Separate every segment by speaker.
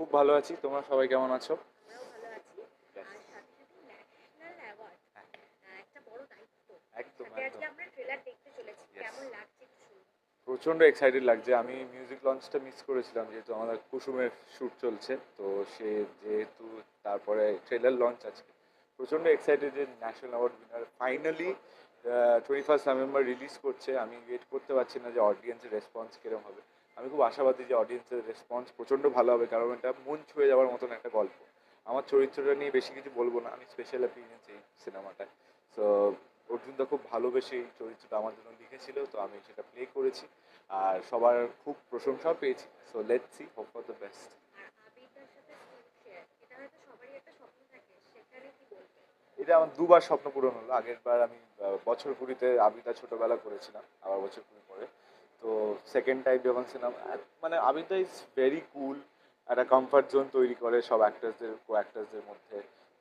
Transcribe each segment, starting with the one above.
Speaker 1: খুব ভালো আছি। তোমরা সবাই কেমন আছো? একদম। প্রচণ্ড এক্সাইটেড লাগছে। আমি মিউজিক লঞ্চটা মিস করেছিলাম যেহেতু আমাদের কুসুমের শ্যুট চলছে। তো সে যেহেতু তারপরে ট্রেলার লঞ্চ আজকে। প্রচণ্ড এক্সাইটেড যে national award winner finally twenty first November release করছে। আমি ওয়েট করতে পারছি না যে অডিয়েন্সের রেসপন্স কীরকম হবে। আমি খুব আশাবাদী যে অডিয়েন্সের রেসপন্স প্রচণ্ড ভালো হবে, কারণ এটা মন ছুঁয়ে যাওয়ার মতন একটা গল্প। আমার চরিত্রটা নিয়ে বেশি কিছু বলব না, আমি স্পেশাল অ্যাপিরিয়েন্স এই সিনেমাটায় সো অর্জুন দা খুব ভালোবেসে এই চরিত্রটা আমার জন্য লিখেছিল, তো আমি সেটা প্লে করেছি। আর সবার খুব প্রশংসাও পেয়েছি। So let see hope for the best
Speaker 2: এটা
Speaker 1: আমার দুবার স্বপ্ন পূরণ হলো। আগের বার আমি বছর কুড়িতে আবিদা ছোটবেলা করেছিলাম, আবার বছর কুড়ি পরে। তো সেকেন্ড টাইম যখন সিনেমা মানে আবিদা ইজ ভেরি কুল একটা কমফর্ট জোন তৈরি করে সব অ্যাক্টার্সদের কো অ্যাক্টার্সদের মধ্যে।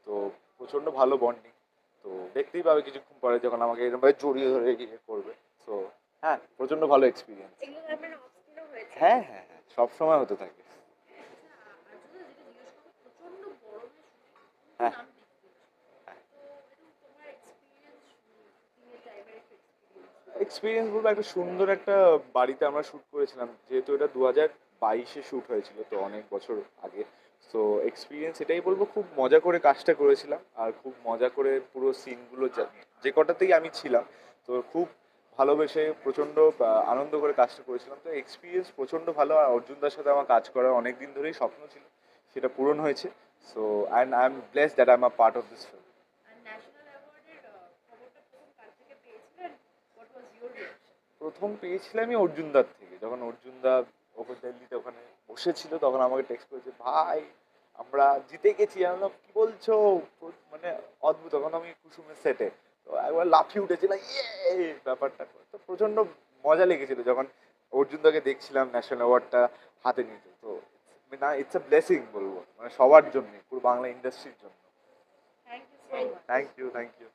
Speaker 1: তো প্রচণ্ড ভালো বন্ডিং তো দেখতেই পাবে কিছুক্ষণ পরে যখন আমাকে এরকমভাবে জড়িয়ে ধরে ইয়ে করবে। তো হ্যাঁ প্রচণ্ড ভালো এক্সপিরিয়েন্স হ্যাঁ হ্যাঁ হ্যাঁ সবসময় হতে থাকে
Speaker 2: আচ্ছা আর যদি যেটা জিজ্ঞেস করব প্রচণ্ড বড়
Speaker 1: হ্যাঁ।
Speaker 2: নাম তো একটু তোমার এক্সপিরিয়েন্স দিনের টাইমের একটু এক্সপিরিয়েন্স
Speaker 1: বলব, একটা সুন্দর একটা বাড়িতে আমরা শ্যুট করেছিলাম। যেহেতু এটা দু হাজার বাইশে শ্যুট হয়েছিল, তো অনেক বছর আগে। তো এক্সপিরিয়েন্স এটাই বলব, খুব মজা করে কাজটা করেছিলাম, আর খুব মজা করে পুরো সিনগুলো যে কটাতেই আমি ছিলাম, তো খুব ভালোবেসে প্রচণ্ড আনন্দ করে কাজটা করেছিলাম। তো এক্সপিরিয়েন্স প্রচণ্ড ভালো, আর অর্জুনদার সাথে আমার কাজ করার অনেক দিন ধরেই স্বপ্ন ছিল, সেটা পূরণ হয়েছে। So and I am bless that I am a part of this film
Speaker 2: R national অ্যাওয়ার্ডের খবরটা প্রথম কার থেকে পেয়েছিলেন হোয়াট ওয়াজ ইওর রিঅ্যাকশন
Speaker 1: প্রথম পেয়েছিলাম আমি অর্জুনদার থেকে। যখন অর্জুনদা ওখানে দিল্লিতে ওখানে বসেছিল তখন আমাকে টেক্সট করেছে ভাই আমরা জিতে গেছি। আমি কি বলছো? মানে অদ্ভুত। তখন আমি কুসুমের সেটে তো একবার লাফিয়ে উঠেছিলাম ইয়ে! ব্যাপারটা তো প্রচণ্ড মজা লেগেছিল যখন অর্জুনদাকে দেখছিলাম ন্যাশনাল অ্যাওয়ার্ডটা হাতে নিতে। তো না ইটস আ ব্লেসিং বলব। মানে সবার জন্য পুরো বাংলা ইন্ডাস্ট্রির জন্য। Thank you thank you